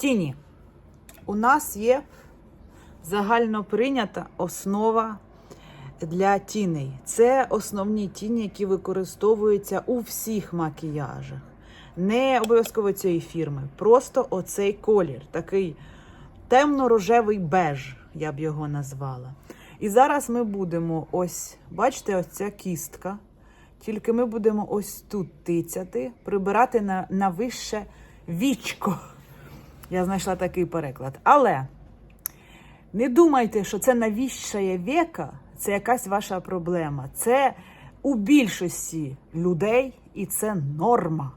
Тіні. У нас є загально прийнята основа для тіней. Це основні тіні, які використовуються у всіх макіяжах. Не обов'язково цієї фірми. Просто оцей колір, такий темно-рожевий беж, я б його назвала. І зараз ми будемо ось, бачите, ось ця кістка. Тільки ми будемо ось тут тицяти, прибирати на, на вище вічко. Я знайшла такий переклад. Але не думайте, що це навіщає века, це якась ваша проблема. Це у більшості людей і це норма.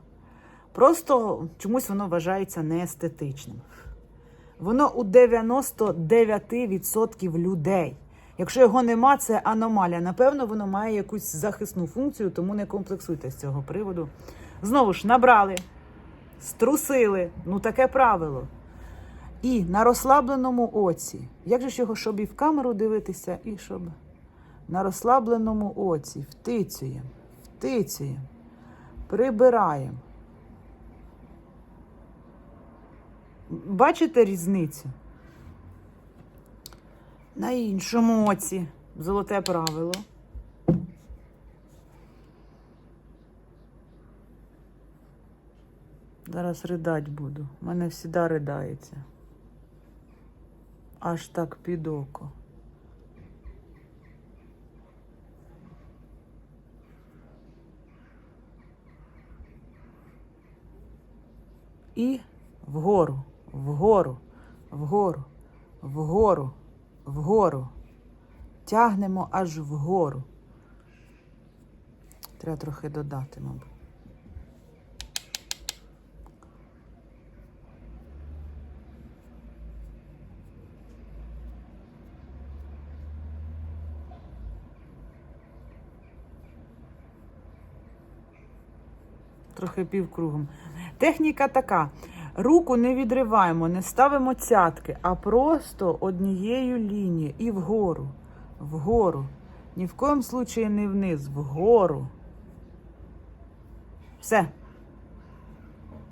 Просто чомусь воно вважається неестетичним. Воно у 99% людей. Якщо його нема, це аномалія. Напевно, воно має якусь захисну функцію, тому не комплексуйте з цього приводу. Знову ж набрали, струсили. Ну таке правило. І на розслабленому оці. Як же його, щоб і в камеру дивитися, і щоб на розслабленому оці втицюємо, втицюємо, прибираємо. Бачите різницю? На іншому оці. Золоте правило. Зараз ридать буду. У мене завжди ридається. Аж так під око. І вгору, вгору, вгору, вгору, вгору. Тягнемо аж вгору. Треба трохи додати, мабуть. Трохи півкругом. Техніка така. Руку не відриваємо, не ставимо цятки, а просто однією лінією і вгору. Вгору. Ні в коєму случаї не вниз, вгору. Все.